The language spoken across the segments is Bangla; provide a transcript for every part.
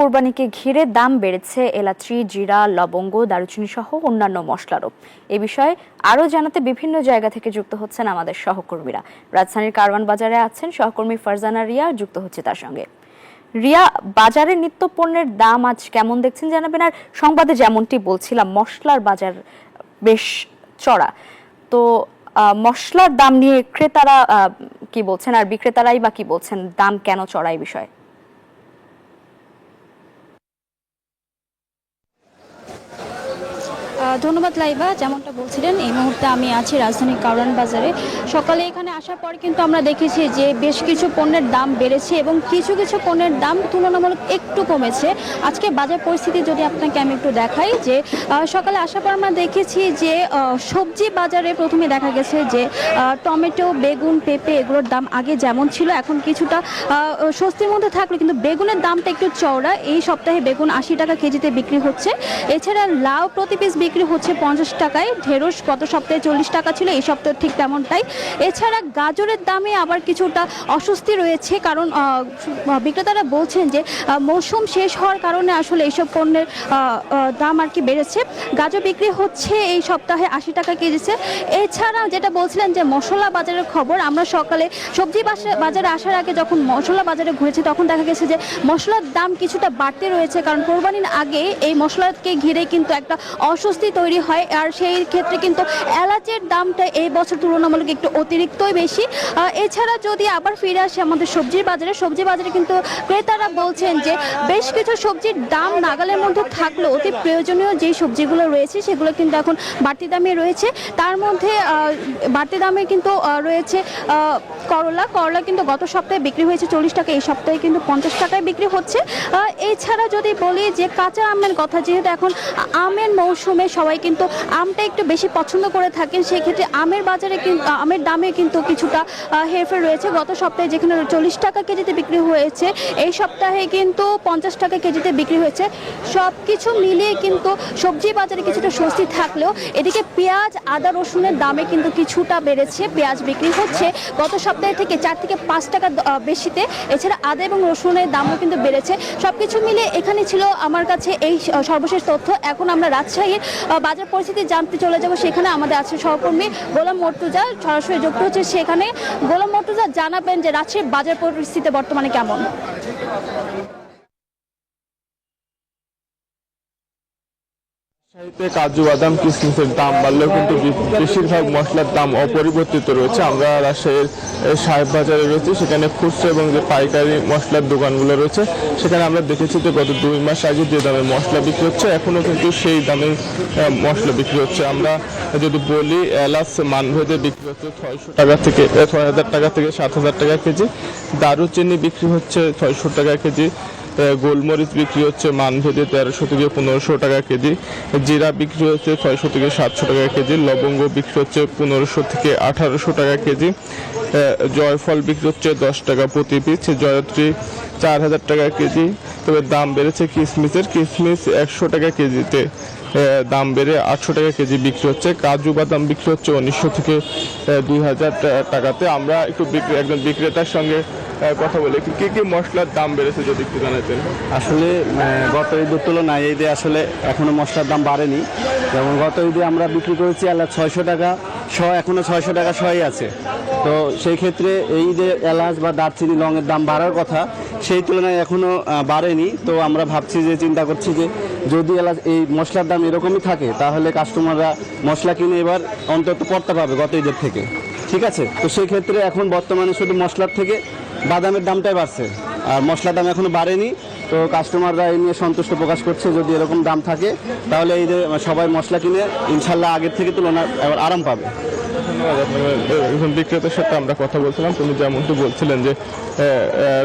কোরবানিকে ঘিরে দাম বেড়েছে এলাচি, জিরা, লবঙ্গ, দারুচিনি সহ অন্যান্য মশলারও। এ বিষয়ে আরও জানাতে বিভিন্ন জায়গা থেকে যুক্ত হচ্ছেন আমাদের সহকর্মীরা। রাজধানীর কারওয়ান বাজারে আছেন সহকর্মী ফারজানা রিয়া, যুক্ত হচ্ছে তার সঙ্গে। রিয়া, বাজারে নিত্য পণ্যের দাম আজ কেমন দেখছেন জানাবেন? আর সংবাদে যেমনটি বলছিলাম, মশলার বাজার বেশ চড়া। তো মশলার দাম নিয়ে ক্রেতারা কি বলছেন? আর বিক্রেতারাই বা কি বলছেন? দাম কেন চড়া এই বিষয়ে? ধন্যবাদ লাইবা যেমনটা বলছিলেন, এই মুহূর্তে আমি আছি রাজধানীর কারওয়ান বাজারে। সকালে এখানে আসার পর কিন্তু আমরা দেখেছি যে বেশ কিছু পণ্যের দাম বেড়েছে এবং কিছু কিছু পণ্যের দাম তুলনামূলক একটু কমেছে। আজকে বাজার পরিস্থিতি যদি আপনাকে আমি একটু দেখাই যে সকালে আসার পর আমরা দেখেছি যে সবজি বাজারে প্রথমে দেখা গেছে যে টমেটো, বেগুন, পেঁপে এগুলোর দাম আগে যেমন ছিল, এখন কিছুটা স্বস্তির মধ্যে থাকল, কিন্তু বেগুনের দামটা একটু চওড়া। এই সপ্তাহে বেগুন আশি টাকা কেজিতে বিক্রি হচ্ছে। এছাড়া লাউ প্রতি পিস বিক্রি হচ্ছে পঞ্চাশ টাকায়। ঢেঁড়স গত সপ্তাহে চল্লিশ টাকা ছিল, এই সপ্তাহে ঠিক তেমনটাই। এছাড়া গাজরের দামে আবার কিছুটা অস্বস্তি রয়েছে, কারণ বিক্রেতারা বলছেন যে মৌসুম শেষ হওয়ার কারণে আসলে এইসব পণ্যের দাম আর কি বেড়েছে। গাজর বিক্রি হচ্ছে এই সপ্তাহে আশি টাকা কেজিতে। এছাড়া যেটা বলছিলেন যে, মশলা বাজারের খবর, আমরা সকালে সবজি বাজারে আসার আগে যখন মশলা বাজারে ঘুরেছি, তখন দেখা গেছে যে, মশলার দাম কিছুটা বাড়তে রয়েছে। কারণ কোরবানির আগে এই মশলাকে ঘিরে কিন্তু একটা অস্বস্তি তৈরি হয়, আর সেই ক্ষেত্রে কিন্তু এলাচের দামটা এই বছর তুলনামূলক একটু অতিরিক্তই বেশি। এছাড়া যদি আবার ফিরে আসে আমাদের সবজির বাজারে, সবজি বাজারে কিন্তু ক্রেতারা বলছেন যে বেশ কিছু সবজির দাম নাগালের মধ্যে থাকলেও অতি প্রয়োজনীয় যে সবজিগুলো রয়েছে সেগুলো কিন্তু এখন বাড়তি দামে রয়েছে। তার মধ্যে বাড়তি দামে কিন্তু রয়েছে করলা। করলা কিন্তু গত সপ্তাহে বিক্রি হয়েছে চল্লিশ টাকা, এই সপ্তাহে কিন্তু পঞ্চাশ টাকায় বিক্রি হচ্ছে। এছাড়া যদি বলি যে কাঁচা আমের কথা, যেহেতু এখন আমের মৌসুমে সবাই কিন্তু আমটা একটু বেশি পছন্দ করে থাকেন, সেক্ষেত্রে আমের বাজারে কিন্তু আমের দামে কিন্তু কিছুটা হেরফের রয়েছে। গত সপ্তাহে যেখানে চল্লিশ টাকা কেজিতে বিক্রি হয়েছে, এই সপ্তাহে কিন্তু পঞ্চাশ টাকা কেজিতে বিক্রি হয়েছে। সব কিছু মিলিয়ে কিন্তু সবজি বাজারে কিছুটা স্বস্তি থাকলেও, এদিকে পেঁয়াজ, আদা, রসুনের দামে কিন্তু কিছুটা বেড়েছে, পেঁয়াজ বিক্রি হচ্ছে। গত সপ্তাহে থেকে চার থেকে পাঁচ টাকা বেশিতে। এছাড়া আদা এবং রসুনের দামও কিন্তু বেড়েছে। সব কিছু মিলিয়ে এখানে ছিল আমার কাছে এই সর্বশেষ তথ্য। এখন আমরা রাজশাহীর বাজার পরিস্থিতি জানতে চলে যাব। সেখানে আমাদের আছে সহকর্মী গোলাম মর্তুজা। সরাসরি যুক্ত হচ্ছে সেখানে। গোলাম মর্তুজা, জানাবেন যে রাজশাহীর বাজার পরিস্থিতি বর্তমানে কেমন? সাহিত্যে কাজু, বাদাম কিশমিশের দাম বাড়লেও কিন্তু বেশিরভাগ মশলার দাম অপরিবর্তিত রয়েছে। আমরা রাজশাহীর সাহেব বাজারে রয়েছি। সেখানে খুচরো এবং যে পাইকারি মশলার দোকানগুলো রয়েছে, সেখানে আমরা দেখেছি যে গত দুই মাস আগে যে দামে মশলা বিক্রি হচ্ছে এখনও কিন্তু সেই দামে মশলা বিক্রি হচ্ছে। আমরা যদি বলি, এলাচ মানভেদে বিক্রি হচ্ছে ছয়শো টাকা থেকে ছয় হাজার টাকা থেকে সাত হাজার টাকা কেজি। দারুচিনি বিক্রি হচ্ছে ছয়শো টাকা কেজি। গোলমরিচ বিক্রি হচ্ছে মানভেদে তেরোশো থেকে পনেরোশো টাকা কেজি। জিরা বিক্রি হচ্ছে ছয়শো থেকে সাতশো টাকা কেজি। লবঙ্গ বিক্রি হচ্ছে পনেরোশো থেকে আঠারোশো টাকা কেজি। জয়ফল বিক্রি হচ্ছে দশ টাকা প্রতি পিস। জয়ত্রী চার হাজার টাকা কেজি। তবে দাম বেড়েছে কিশমিশের কিশমিশ একশো টাকা কেজিতে। দাম বেড়ে আটশো টাকা কেজি বিক্রি হচ্ছে। কাজু বাদাম বিক্রি হচ্ছে উনিশশো থেকে দুই হাজার টাকাতে। আমরা একটু বিক্রি, একজন বিক্রেতার সঙ্গে কথা বলি। কি কি মশলার দাম বেড়েছে যদি একটু জানাতেন? আসলে গত ঈদের তুলনায় ঈদে আসলে এখনও মশলার দাম বাড়েনি। যেমন গত ঈদে আমরা বিক্রি করেছি এলাচ ছয়শো টাকা শ এখনও ছয়শো টাকা শই আছে। তো সেই ক্ষেত্রে এই যে এলাচ বা দারচিনি লংয়ের দাম বাড়ার কথা সেই তুলনায় এখনও আহ, বাড়েনি। তো আমরা ভাবছি যে চিন্তা করছি যে যদি এলাচ এই মশলার দাম এরকমই থাকে তাহলে কাস্টমাররা মশলা কিনে এবার অন্তত পড়তে পাবে গত ঈদের থেকে। ঠিক আছে? তো সেই ক্ষেত্রে এখন বর্তমানে শুধু মশলার থেকে বাদামের দামটাই বাড়ছে। আর মশলার দাম এখনও বাড়েনি। তো কাস্টমাররা এই নিয়ে সন্তুষ্ট প্রকাশ করছে যদি এরকম দাম থাকে তাহলে এই সবাই মশলা কিনে ইনশাল্লাহ আগের থেকে তুলনা এবার আরাম পাবে। ধন্যবাদ বিক্রেতার সাথে আমরা কথা বলছিলাম তিনি যেমনটি বলছিলেন যে এ, এ,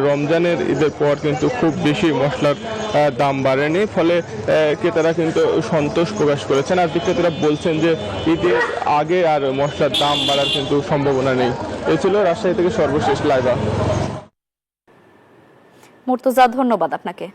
রমজানের ঈদের পর কিন্তু খুব বেশি মশলার দাম বাড়েনি ফলে ক্রেতারা কিন্তু সন্তোষ প্রকাশ করেছেন। আর বিক্রেতারা বলছেন যে ঈদের আগে আর মশলার দাম বাড়ার কিন্তু সম্ভাবনা নেই। এই ছিল রাজশাহী থেকে সর্বশেষ লাইভা। মুর্তজা ধন্যবাদ আপনাকে।